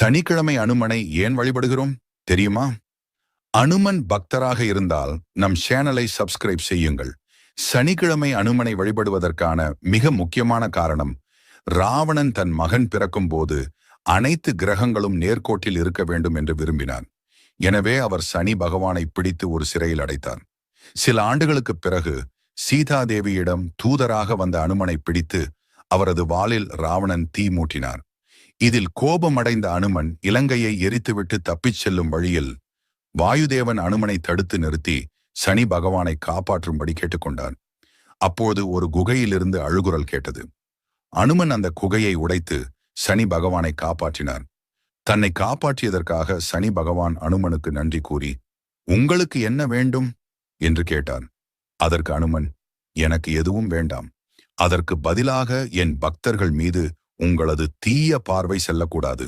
சனிக்கிழமை அனுமனை ஏன் வழிபடுகிறோம்? தெரியுமா? அனுமன் பக்தராக இருந்தால் நம் சேனலை சப்ஸ்கிரைப் செய்யுங்கள். சனிக்கிழமை அனுமனை வழிபடுவதற்கான மிக முக்கியமான காரணம் ராவணன் தன் மகன் பிறக்கும் போது அனைத்து கிரகங்களும் நேர்கோட்டில் இருக்க வேண்டும் என்று விரும்பினார் எனவே அவர் சனி பகவானை பிடித்து ஒரு சிறையில் அடைத்தார் சில ஆண்டுகளுக்குப் பிறகு சீதாதேவியிடம் தூதராக வந்த அனுமனை பிடித்து அவரது வாளில் ராவணன் தீ மூட்டினார் இதில் கோபமடைந்த அனுமன் இலங்கையை எரித்துவிட்டு தப்பிச் செல்லும் வழியில் வாயுதேவன் அனுமனை தடுத்து நிறுத்தி சனி பகவானை காப்பாற்றும்படி கேட்டுக்கொண்டான். அப்போது ஒரு குகையிலிருந்து அழுகுரல் கேட்டது. அனுமன் அந்த குகையை உடைத்து சனி பகவானை காப்பாற்றினார் தன்னை காப்பாற்றியதற்காக சனி பகவான் அனுமனுக்கு நன்றி கூறி உங்களுக்கு என்ன வேண்டும்? என்று கேட்டார் அதற்கு அனுமன் எனக்கு எதுவும் வேண்டாம். அதற்கு பதிலாக என் பக்தர்கள் மீது உங்களது தீய பார்வை செல்லக்கூடாது.